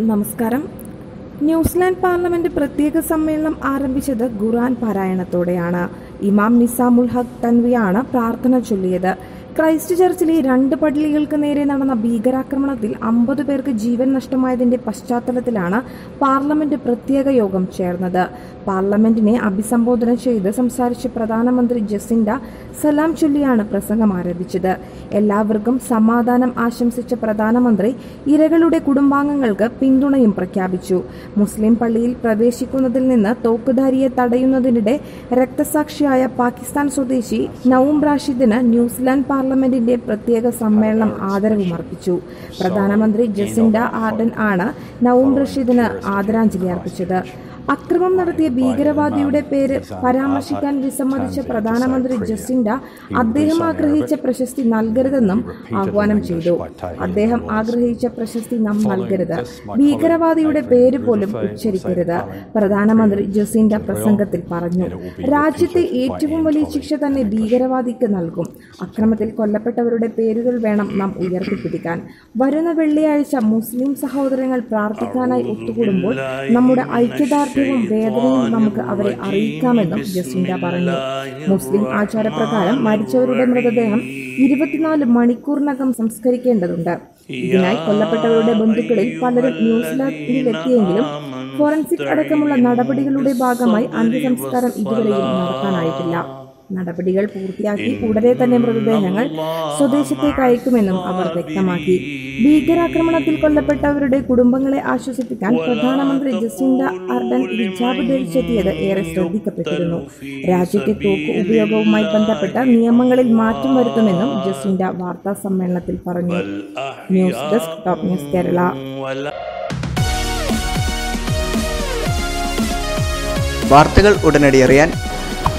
നമസ്കാരം. New Zealand parliament പ്രത്യേക സമ്മേളനം ആരംഭിച്ചത് ഖുറാൻ പാരായണത്തോടെയാണ്. ഇമാം നിസാമുൽ ഹഖ് തൻവിയാണ് പ്രാർത്ഥന ചൊല്ലിയത്. ക്രൈസ്റ്റ് ചർച്ചിലെ രണ്ട് പള്ളികൾക്ക് നേരെ നടന്ന ഭീകരാക്രമണത്തിൽ അമ്പത് പേർക്ക് ജീവൻ നഷ്ടമായതിന്റെ പശ്ചാത്തലത്തിലാണ് പാർലമെന്റ് പ്രത്യേക യോഗം ചേർന്നത്. പാർലമെന്റിനെ അഭിസംബോധന ചെയ്ത് സംസാരിച്ച പ്രധാനമന്ത്രി ജസിൻഡ സലാം ചൊല്ലിയാണ് പ്രസംഗം ആരംഭിച്ചത്. എല്ലാവർക്കും സമാധാനം ആശംസിച്ച പ്രധാനമന്ത്രി ഇരകളുടെ കുടുംബാംഗങ്ങൾക്ക് പിന്തുണയും പ്രഖ്യാപിച്ചു. മുസ്ലിം പള്ളിയിൽ പ്രവേശിക്കുന്നതിൽ നിന്ന് തോക്കുധാരിയെ തടയുന്നതിനിടെ രക്തസാക്ഷിയായ പാകിസ്ഥാൻ സ്വദേശി നൌം റാഷിദിന് ന്യൂസിലാൻഡ് പാർലമെന്റിന്റെ പ്രത്യേക സമ്മേളനം ആദരവും അർപ്പിച്ചു. പ്രധാനമന്ത്രി ജസിൻഡ ആർഡൻ ആണ് നൌം റഷീദിന് ആദരാഞ്ജലി അർപ്പിച്ചത്. അക്രമം നടത്തിയ ഭീകരവാദിയുടെ പേര് പരാമർശിക്കാൻ വിസമ്മതിച്ച പ്രധാനമന്ത്രി ജസിൻഡ അദ്ദേഹം ആഗ്രഹിച്ച പ്രശസ്തി നൽകരുതെന്നും ആഹ്വാനം ചെയ്തു. അദ്ദേഹം ആഗ്രഹിച്ച പ്രശസ്തി നാം നൽകരുത്. ഭീകരവാദിയുടെ പേര് പോലും ഉച്ചരിക്കരുത്. പ്രധാനമന്ത്രി ജസിൻഡ പ്രസംഗത്തിൽ പറഞ്ഞു രാജ്യത്തെ ഏറ്റവും വലിയ ശിക്ഷ തന്നെ ഭീകരവാദിക്ക് നൽകും. അക്രമത്തിൽ കൊല്ലപ്പെട്ടവരുടെ പേരുകൾ വേണം നാം ഉയർത്തിപ്പിടിക്കാൻ. വരുന്ന വെള്ളിയാഴ്ച മുസ്ലിം സഹോദരങ്ങൾ പ്രാർത്ഥിക്കാനായി ഒത്തുകൂടുമ്പോൾ നമ്മുടെ ഐക്യദാർഢ്യവും വേദനയും നമുക്ക് അവരെ അറിയിക്കാമെന്നും ജസിൻഡ പറഞ്ഞു. മുസ്ലിം ആചാരപ്രകാരം മരിച്ചവരുടെ മൃതദേഹം ഇരുപത്തിനാല് മണിക്കൂറിനകം സംസ്കരിക്കേണ്ടതുണ്ട്. ഇതിനായി കൊല്ലപ്പെട്ടവരുടെ ബന്ധുക്കളിൽ പലരും ന്യൂസിലാൻഡിലെത്തിയെങ്കിലും ഫോറൻസിക് അടക്കമുള്ള നടപടികളുടെ ഭാഗമായി അന്ത്യസംസ്കാരം ഇതുവരെയും നടത്താനായിട്ടില്ല. നടപടികൾ പൂർത്തിയാക്കി ഉടനെ തന്നെ മൃതദേഹങ്ങൾ സ്വദേശത്തേക്ക് അയക്കുമെന്നും അവർ വ്യക്തമാക്കി. ഭീകരാക്രമണത്തിൽ കൊല്ലപ്പെട്ടവരുടെ കുടുംബങ്ങളെ ആശ്വസിപ്പിക്കാൻ പ്രധാനമന്ത്രി ജസിൻഡ അർഡൻ ഹിജാബ് ധരിച്ചെത്തിയത് ഏറെ ശ്രദ്ധിക്കപ്പെട്ടിരുന്നു. രാജ്യത്തെ തോക്ക് ഉപയോഗവുമായി ബന്ധപ്പെട്ട നിയമങ്ങളിൽ മാറ്റം വരുത്തുമെന്നും ജസിൻഡ വാർത്താ സമ്മേളനത്തിൽ പറഞ്ഞു. News desk top news Kerala. വാർത്തകൾ ഉടനടി അറിയാൻ